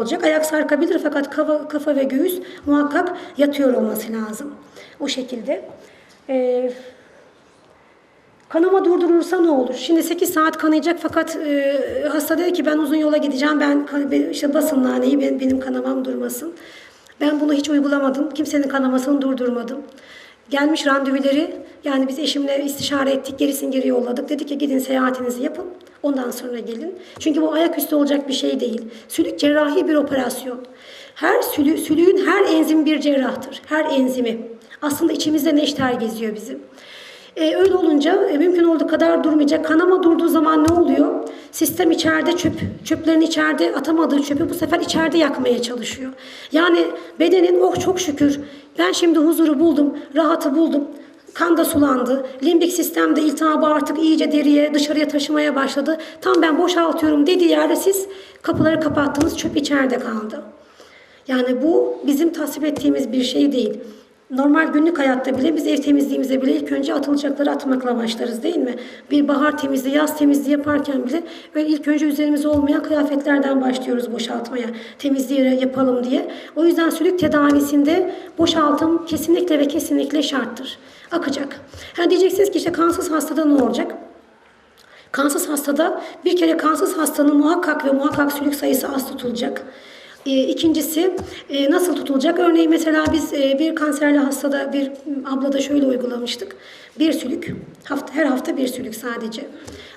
olacak. Ayak sarkabilir fakat kafa, kafa ve göğüs muhakkak yatıyor olması lazım. O şekilde. Ee, kanama durdurulursa ne olur? Şimdi 8 saat kanayacak fakat e, hasta dedi ki ben uzun yola gideceğim. Ben işte basın naneyi ben- benim kanamam durmasın. Ben bunu hiç uygulamadım. Kimsenin kanamasını durdurmadım. Gelmiş randevuları yani biz eşimle istişare ettik. Gerisini geri yolladık. Dedik ki gidin seyahatinizi yapın. Ondan sonra gelin. Çünkü bu ayaküstü olacak bir şey değil. Sülük cerrahi bir operasyon. Her sülü, sülüğün her enzimi bir cerrahtır. Her enzimi. Aslında içimizde neşter geziyor bizim. E, öyle olunca e, mümkün olduğu kadar durmayacak. Kanama durduğu zaman ne oluyor? Sistem içeride çöp, çöplerini içeride atamadığı çöpü bu sefer içeride yakmaya çalışıyor. Yani bedenin oh çok şükür ben şimdi huzuru buldum, rahatı buldum. Kan da sulandı. Limbik sistemde iltihabı artık iyice deriye, dışarıya taşımaya başladı. Tam ben boşaltıyorum dediği yerde siz kapıları kapattınız, çöp içeride kaldı. Yani bu bizim tasvip ettiğimiz bir şey değil. Normal günlük hayatta bile biz ev temizliğimize bile ilk önce atılacakları atmakla başlarız değil mi? Bir bahar temizliği, yaz temizliği yaparken bile böyle ilk önce üzerimize olmayan kıyafetlerden başlıyoruz boşaltmaya. Temizliği yapalım diye. O yüzden sülük tedavisinde boşaltım kesinlikle ve kesinlikle şarttır. Akacak. Ha diyeceksiniz ki işte kansız hastada ne olacak? Kansız hastada bir kere kansız hastanın muhakkak ve muhakkak sülük sayısı az tutulacak. E, İkincisi e, nasıl tutulacak? Örneğin mesela biz e, bir kanserli hastada bir ablada şöyle uygulamıştık. Bir sülük, hafta, her hafta bir sülük sadece.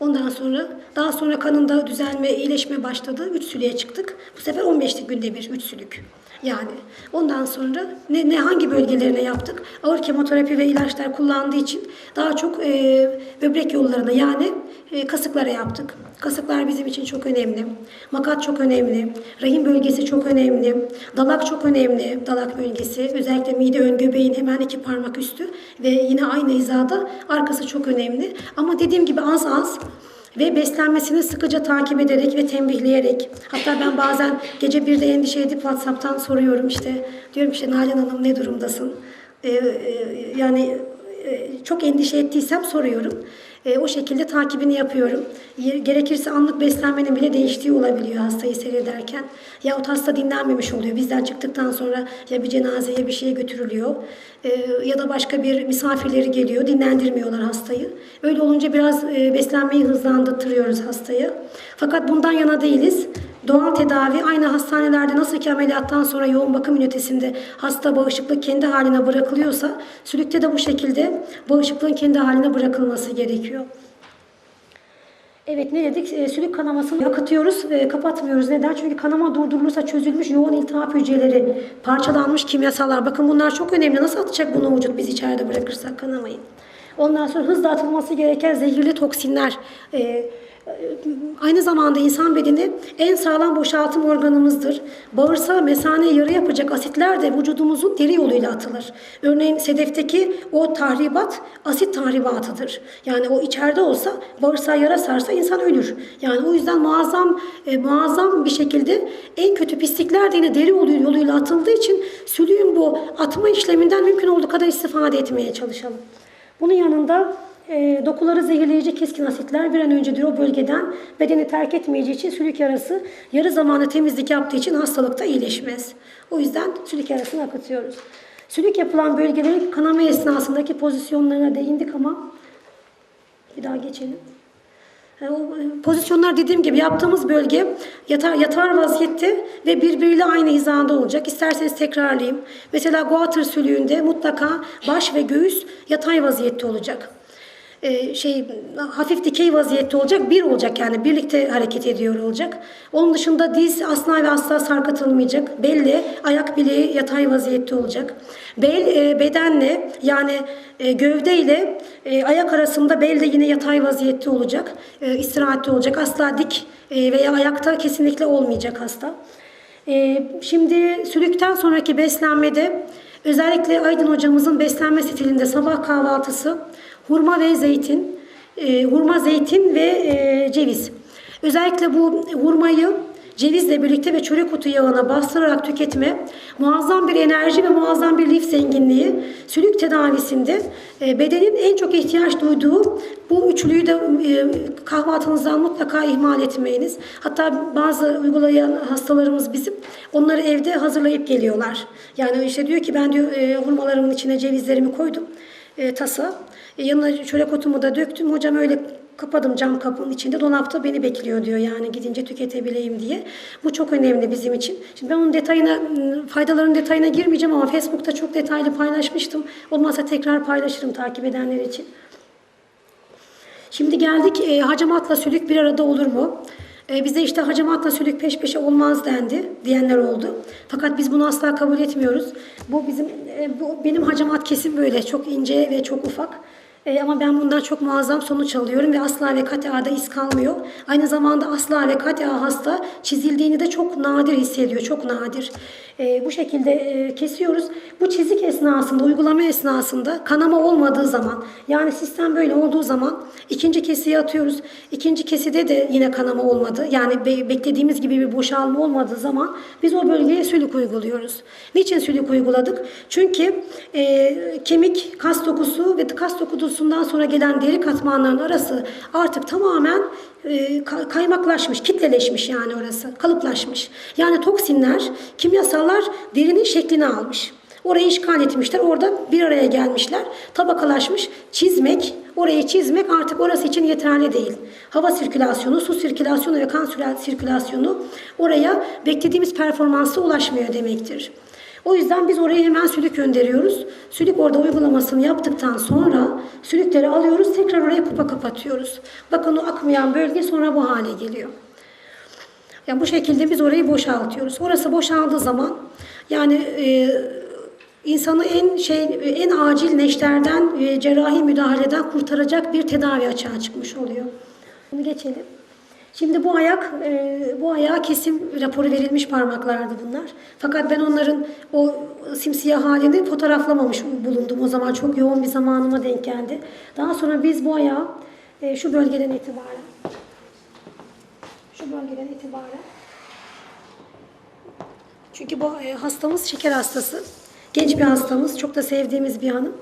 Ondan sonra daha sonra kanında düzelme, iyileşme başladı. Üç sülüğe çıktık. Bu sefer 15 günde bir üç sülük. Yani ondan sonra ne, ne hangi bölgelerine yaptık? Ağır kemoterapi ve ilaçlar kullandığı için daha çok e, böbrek yollarına yani e, kasıklara yaptık. Kasıklar bizim için çok önemli. Makat çok önemli. Rahim bölgesi çok önemli. Dalak çok önemli. Dalak bölgesi. Özellikle mide ön göbeğin hemen iki parmak üstü ve yine aynı hizada arkası çok önemli. Ama dediğim gibi az az ve beslenmesini sıkıca takip ederek ve tembihleyerek hatta ben bazen gece bir de endişe edip WhatsApp'tan soruyorum işte diyorum işte Nalan Hanım ne durumdasın? Ee, e, yani çok endişe ettiysem soruyorum. E, o şekilde takibini yapıyorum. Gerekirse anlık beslenmenin bile değiştiği olabiliyor hastayı seyrederken. Yahut hasta dinlenmemiş oluyor. Bizden çıktıktan sonra ya bir cenazeye bir şeye götürülüyor e, ya da başka bir misafirleri geliyor. Dinlendirmiyorlar hastayı. Öyle olunca biraz e, beslenmeyi hızlandırtıyoruz hastayı. Fakat bundan yana değiliz. Doğal tedavi aynı hastanelerde nasıl ki ameliyattan sonra yoğun bakım ünitesinde hasta bağışıklık kendi haline bırakılıyorsa sülükte de bu şekilde bağışıklığın kendi haline bırakılması gerekiyor. Evet ne dedik? E, sülük kanamasını akıtıyoruz, e, kapatmıyoruz. Neden? Çünkü kanama durdurulursa çözülmüş yoğun iltihap hücreleri, parçalanmış kimyasallar. Bakın bunlar çok önemli. Nasıl atacak bunu vücut biz içeride bırakırsak kanamayı? Ondan sonra hızla atılması gereken zehirli toksinler, e, Aynı zamanda insan bedeni en sağlam boşaltım organımızdır. Bağırsağa mesane yarı yapacak asitler de vücudumuzun deri yoluyla atılır. Örneğin sedefteki o tahribat asit tahribatıdır. Yani o içeride olsa bağırsağı yara sarsa insan ölür. Yani o yüzden muazzam e, muazzam bir şekilde en kötü pislikler de yine deri yolu- yoluyla atıldığı için sülüğün bu atma işleminden mümkün olduğu kadar istifade etmeye çalışalım. Bunun yanında e, dokuları zehirleyici keskin asitler bir an önce diyor bölgeden bedeni terk etmeyeceği için sülük yarası yarı zamanlı temizlik yaptığı için hastalıkta iyileşmez. O yüzden sülük yarasını akıtıyoruz. Sülük yapılan bölgelerin kanama esnasındaki pozisyonlarına değindik ama bir daha geçelim. E, pozisyonlar dediğim gibi yaptığımız bölge yatar, yatar vaziyette ve birbiriyle aynı hizada olacak. İsterseniz tekrarlayayım. Mesela guatr sülüğünde mutlaka baş ve göğüs yatay vaziyette olacak. Ee, şey hafif dikey vaziyette olacak, bir olacak yani birlikte hareket ediyor olacak. Onun dışında diz asla ve asla sarkıtılmayacak. Belli, ayak bileği yatay vaziyette olacak. Bel e, bedenle yani e, gövde ile e, ayak arasında bel de yine yatay vaziyette olacak. E, istirahatli olacak. Asla dik e, veya ayakta kesinlikle olmayacak hasta. E, şimdi sülükten sonraki beslenmede özellikle Aydın hocamızın beslenme stilinde sabah kahvaltısı hurma ve zeytin, e, hurma, zeytin ve e, ceviz. Özellikle bu hurmayı cevizle birlikte ve çörek otu yağına bastırarak tüketme muazzam bir enerji ve muazzam bir lif zenginliği sülük tedavisinde e, bedenin en çok ihtiyaç duyduğu bu üçlüyü de e, kahvaltınızdan mutlaka ihmal etmeyiniz. Hatta bazı uygulayan hastalarımız bizim onları evde hazırlayıp geliyorlar. Yani işte diyor ki ben diyor e, hurmalarımın içine cevizlerimi koydum tasa. E, yanına çörek otumu da döktüm. Hocam öyle kapadım cam kapının içinde. Dolapta beni bekliyor diyor yani gidince tüketebileyim diye. Bu çok önemli bizim için. Şimdi ben onun detayına, ıı, faydaların detayına girmeyeceğim ama Facebook'ta çok detaylı paylaşmıştım. Olmazsa tekrar paylaşırım takip edenler için. Şimdi geldik e, hacamatla sülük bir arada olur mu? E, bize işte hacamatla sülük peş peşe olmaz dendi diyenler oldu. Fakat biz bunu asla kabul etmiyoruz. Bu bizim e, bu benim hacamat kesim böyle çok ince ve çok ufak. E, ama ben bundan çok muazzam sonuç alıyorum ve asla ve katiada iz kalmıyor. Aynı zamanda asla ve katia hasta çizildiğini de çok nadir hissediyor, çok nadir. E, bu şekilde e, kesiyoruz. Bu çizik esnasında, uygulama esnasında kanama olmadığı zaman, yani sistem böyle olduğu zaman ikinci kesiye atıyoruz. İkinci keside de yine kanama olmadı. Yani be- beklediğimiz gibi bir boşalma olmadığı zaman biz o bölgeye sülük uyguluyoruz. Niçin sülük uyguladık? Çünkü e, kemik, kas dokusu ve kas dokusundan sonra gelen deri katmanların arası artık tamamen e, ka- kaymaklaşmış, kitleleşmiş yani orası, kalıplaşmış. Yani toksinler, kimyasallar derinin şeklini almış. Orayı işgal etmişler, orada bir araya gelmişler, tabakalaşmış, çizmek, orayı çizmek artık orası için yeterli değil. Hava sirkülasyonu, su sirkülasyonu ve kan sirkülasyonu oraya beklediğimiz performansa ulaşmıyor demektir. O yüzden biz oraya hemen sülük gönderiyoruz. Sülük orada uygulamasını yaptıktan sonra sülükleri alıyoruz, tekrar oraya kupa kapatıyoruz. Bakın o akmayan bölge sonra bu hale geliyor. Yani bu şekilde biz orayı boşaltıyoruz. Orası boşaldığı zaman yani e, insanı en şey en acil neşterden e, cerrahi müdahaleden kurtaracak bir tedavi açığa çıkmış oluyor. Bunu geçelim. Şimdi bu ayak, e, bu ayağa kesim raporu verilmiş parmaklardı bunlar. Fakat ben onların o simsiyah halini fotoğraflamamış bulundum. O zaman çok yoğun bir zamanıma denk geldi. Daha sonra biz bu ayağı e, şu bölgeden itibaren, şu bölgeden itibaren, çünkü bu e, hastamız şeker hastası. Genç bir hastamız, çok da sevdiğimiz bir hanım.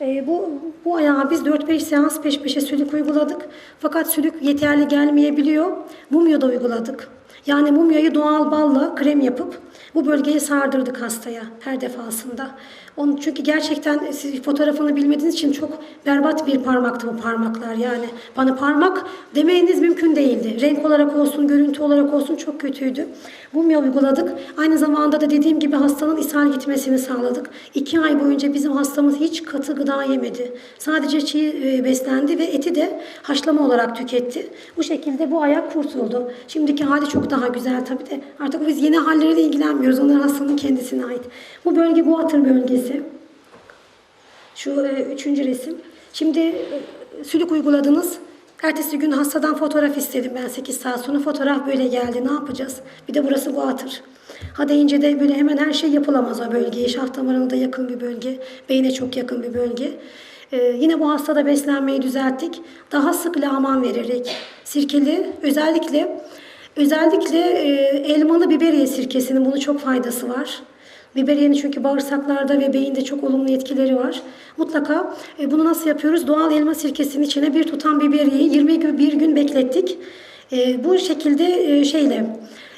E, bu, bu ayağa biz 4-5 seans peş peşe sülük uyguladık. Fakat sülük yeterli gelmeyebiliyor. Mumya da uyguladık. Yani mumyayı doğal balla krem yapıp bu bölgeyi sardırdık hastaya her defasında. Onun çünkü gerçekten siz fotoğrafını bilmediğiniz için çok berbat bir parmaktı bu parmaklar yani. Bana parmak demeyiniz mümkün değildi. Renk olarak olsun, görüntü olarak olsun çok kötüydü. Mumya uyguladık. Aynı zamanda da dediğim gibi hastanın ishal gitmesini sağladık. İki ay boyunca bizim hastamız hiç katı gıda yemedi. Sadece çiğ e, beslendi ve eti de haşlama olarak tüketti. Bu şekilde bu ayak kurtuldu. Şimdiki hali çok daha güzel tabii de. Artık biz yeni halleriyle ilgilenmiyoruz. Onlar hastanın kendisine ait. Bu bölge bu atır bölgesi. Şu e, üçüncü resim. Şimdi e, sülük uyguladınız. Ertesi gün hastadan fotoğraf istedim ben 8 saat sonra. Fotoğraf böyle geldi. Ne yapacağız? Bir de burası bu atır. Ha deyince de böyle hemen her şey yapılamaz o bölgeye. Şah damarına da yakın bir bölge. Beyne çok yakın bir bölge. Ee, yine bu hastada beslenmeyi düzelttik. Daha sık laman vererek sirkeli özellikle özellikle e, elmalı biberiye sirkesinin bunu çok faydası var. Biberiyenin çünkü bağırsaklarda ve beyinde çok olumlu etkileri var. Mutlaka e, bunu nasıl yapıyoruz? Doğal elma sirkesinin içine bir tutam biberiyeyi 21 gün beklettik. E, bu şekilde e, şeyle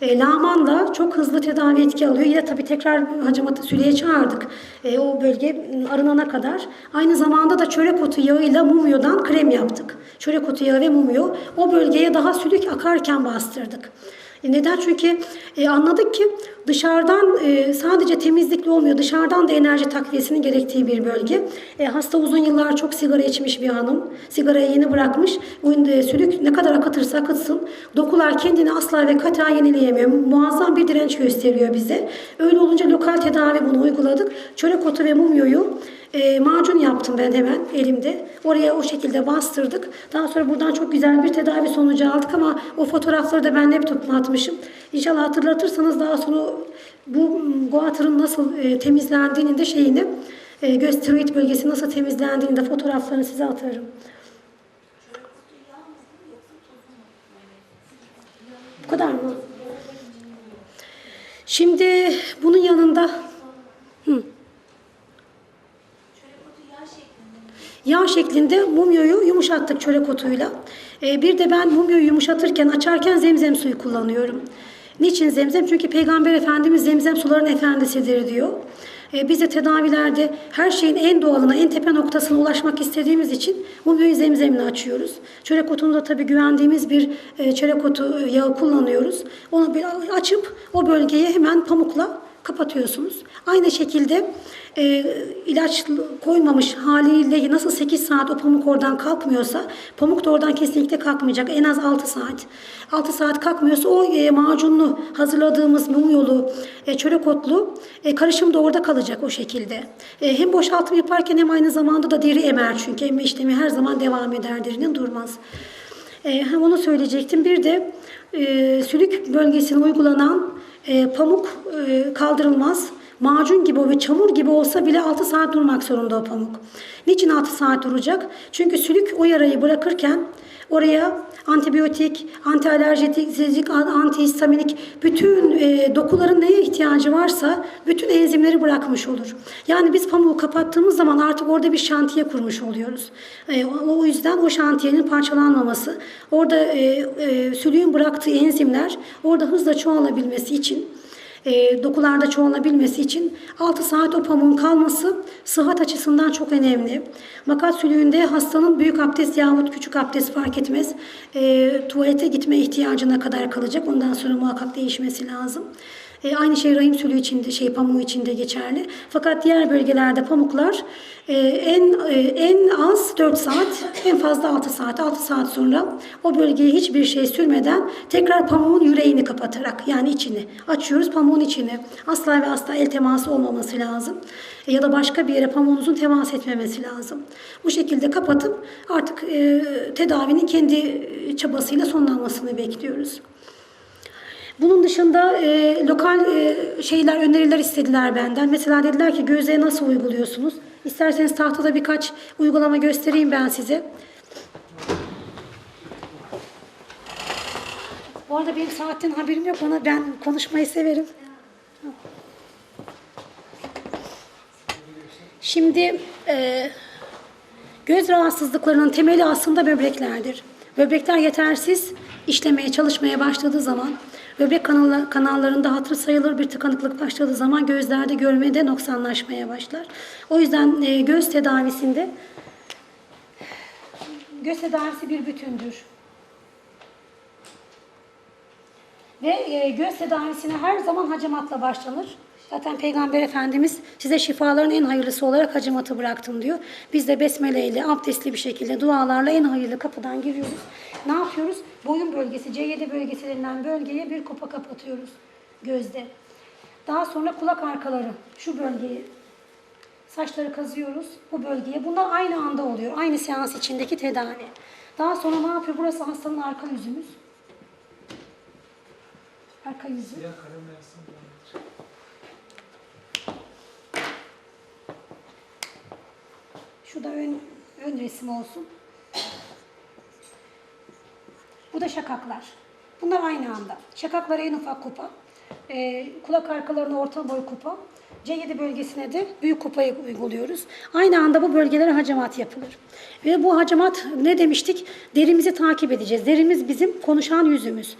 e, lamanla çok hızlı tedavi etki alıyor. Yine tabii tekrar hacamatı süleye çağırdık. E, o bölge arınana kadar. Aynı zamanda da çörek otu yağıyla mumyodan krem yaptık. Çörek otu yağı ve mumyo. O bölgeye daha sülük akarken bastırdık. E, Neden? Çünkü e, anladık ki dışarıdan e, sadece temizlikle olmuyor. Dışarıdan da enerji takviyesinin gerektiği bir bölge. E, hasta uzun yıllar çok sigara içmiş bir hanım. Sigarayı yeni bırakmış. Bu e, sülük ne kadar akıtırsa akıtsın. Dokular kendini asla ve kata yenileyemiyor. Muazzam bir direnç gösteriyor bize. Öyle olunca lokal tedavi bunu uyguladık. Çörek otu ve mumyoyu e, macun yaptım ben hemen elimde. Oraya o şekilde bastırdık. Daha sonra buradan çok güzel bir tedavi sonucu aldık ama o fotoğrafları da ben laptopuma atmışım. İnşallah hatırlatırsanız daha sonra bu guatırın nasıl e, temizlendiğini de şeyini e, göz tiroid bölgesi nasıl temizlendiğini de fotoğraflarını size atarım. Bu kadar mı? Şimdi bunun yanında Yağ şeklinde mumyoyu yumuşattık çörek otuyla. Ee, bir de ben mumyoyu yumuşatırken, açarken zemzem suyu kullanıyorum. Niçin zemzem? Çünkü Peygamber Efendimiz zemzem suların efendisidir diyor. Ee, biz de tedavilerde her şeyin en doğalına, en tepe noktasına ulaşmak istediğimiz için mumyoyu zemzemle açıyoruz. Çörek otunu da tabii güvendiğimiz bir e, çörek otu e, yağı kullanıyoruz. Onu bir açıp o bölgeye hemen pamukla kapatıyorsunuz. Aynı şekilde e, ilaç koymamış haliyle nasıl 8 saat o pamuk oradan kalkmıyorsa pamuk da oradan kesinlikle kalkmayacak. En az 6 saat. 6 saat kalkmıyorsa o e, macunlu hazırladığımız mum yolu e, çörek otlu e, karışım da orada kalacak o şekilde. E, hem boşaltım yaparken hem aynı zamanda da deri emer çünkü emme işlemi her zaman devam eder derinin durmaz. E, hem onu söyleyecektim. Bir de e, sülük bölgesine uygulanan e, pamuk e, kaldırılmaz. Macun gibi ve çamur gibi olsa bile 6 saat durmak zorunda o pamuk. Niçin 6 saat duracak? Çünkü sülük o yarayı bırakırken oraya antibiyotik, antialerjetik, antihistaminik bütün e, dokuların neye ihtiyacı varsa bütün enzimleri bırakmış olur. Yani biz pamuğu kapattığımız zaman artık orada bir şantiye kurmuş oluyoruz. E, o yüzden o şantiyenin parçalanmaması, orada e, e, sülüğün bıraktığı enzimler orada hızla çoğalabilmesi için e, dokularda çoğalabilmesi için 6 saat o pamuğun kalması sıhhat açısından çok önemli. Makat sülüğünde hastanın büyük abdest yahut küçük abdest fark etmez. E, tuvalete gitme ihtiyacına kadar kalacak. Ondan sonra muhakkak değişmesi lazım. E, aynı şey rahim sülüğü içinde, şey pamuğu içinde geçerli. Fakat diğer bölgelerde pamuklar e, en e, en az 4 saat, en fazla 6 saat. 6 saat sonra o bölgeye hiçbir şey sürmeden tekrar pamuğun yüreğini kapatarak yani içini açıyoruz pamuğun içini. Asla ve asla el teması olmaması lazım. E, ya da başka bir yere pamuğunuzun temas etmemesi lazım. Bu şekilde kapatıp artık e, tedavinin kendi çabasıyla sonlanmasını bekliyoruz. Bunun dışında e, lokal e, şeyler, öneriler istediler benden. Mesela dediler ki gözlüğe nasıl uyguluyorsunuz? İsterseniz tahtada birkaç uygulama göstereyim ben size. Bu arada benim saatten haberim yok. Ona ben konuşmayı severim. Şimdi e, göz rahatsızlıklarının temeli aslında böbreklerdir. Böbrekler yetersiz işlemeye, çalışmaya başladığı zaman Böbrek kanal, kanallarında hatırı sayılır bir tıkanıklık başladığı zaman gözlerde görmede noksanlaşmaya başlar. O yüzden e, göz tedavisinde göz tedavisi bir bütündür. Ve e, göz tedavisine her zaman hacamatla başlanır. Zaten Peygamber Efendimiz size şifaların en hayırlısı olarak hacamatı bıraktım diyor. Biz de besmele ile abdestli bir şekilde dualarla en hayırlı kapıdan giriyoruz. Ne yapıyoruz? Boyun bölgesi, C7 bölgesi denilen bölgeye bir kupa kapatıyoruz gözde. Daha sonra kulak arkaları, şu bölgeyi saçları kazıyoruz bu bölgeye. Bunlar aynı anda oluyor. Aynı seans içindeki tedavi. Daha sonra ne yapıyor? Burası hastanın arka yüzümüz. Arka yüzü. Siyah kalemle yazsam. Şu da ön, ön resim olsun. Bu da şakaklar. Bunlar aynı anda. Şakaklara en ufak kupa. Ee, kulak arkalarına orta boy kupa. C7 bölgesine de büyük kupayı uyguluyoruz. Aynı anda bu bölgelere hacamat yapılır. Ve bu hacamat ne demiştik? Derimizi takip edeceğiz. Derimiz bizim konuşan yüzümüz.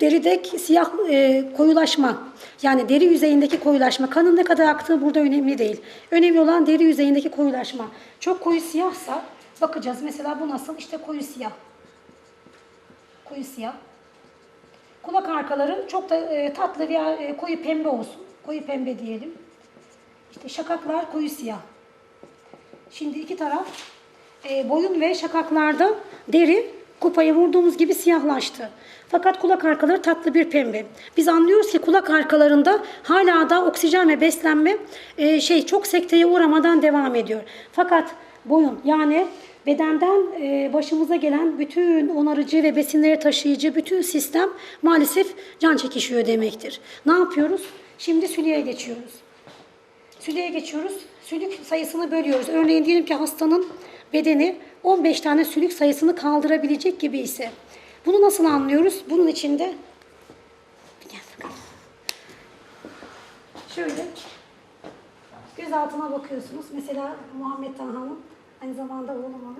Deride siyah e, koyulaşma yani deri yüzeyindeki koyulaşma kanın ne kadar aktığı burada önemli değil. Önemli olan deri yüzeyindeki koyulaşma. Çok koyu siyahsa bakacağız mesela bu nasıl işte koyu siyah. Koyu siyah. Kulak arkaları çok da e, tatlı veya e, koyu pembe olsun. Koyu pembe diyelim. İşte şakaklar koyu siyah. Şimdi iki taraf e, boyun ve şakaklarda deri kupayı vurduğumuz gibi siyahlaştı. Fakat kulak arkaları tatlı bir pembe. Biz anlıyoruz ki kulak arkalarında hala da oksijen ve beslenme e, şey çok sekteye uğramadan devam ediyor. Fakat boyun yani bedenden e, başımıza gelen bütün onarıcı ve besinleri taşıyıcı bütün sistem maalesef can çekişiyor demektir. Ne yapıyoruz? Şimdi sülüğe geçiyoruz. Sülüğe geçiyoruz. Sülük sayısını bölüyoruz. Örneğin diyelim ki hastanın bedeni 15 tane sülük sayısını kaldırabilecek gibi ise bunu nasıl anlıyoruz? Bunun içinde. Şöyle göz altına bakıyorsunuz. Mesela Muhammed Tahan'ın aynı zamanda oğlum.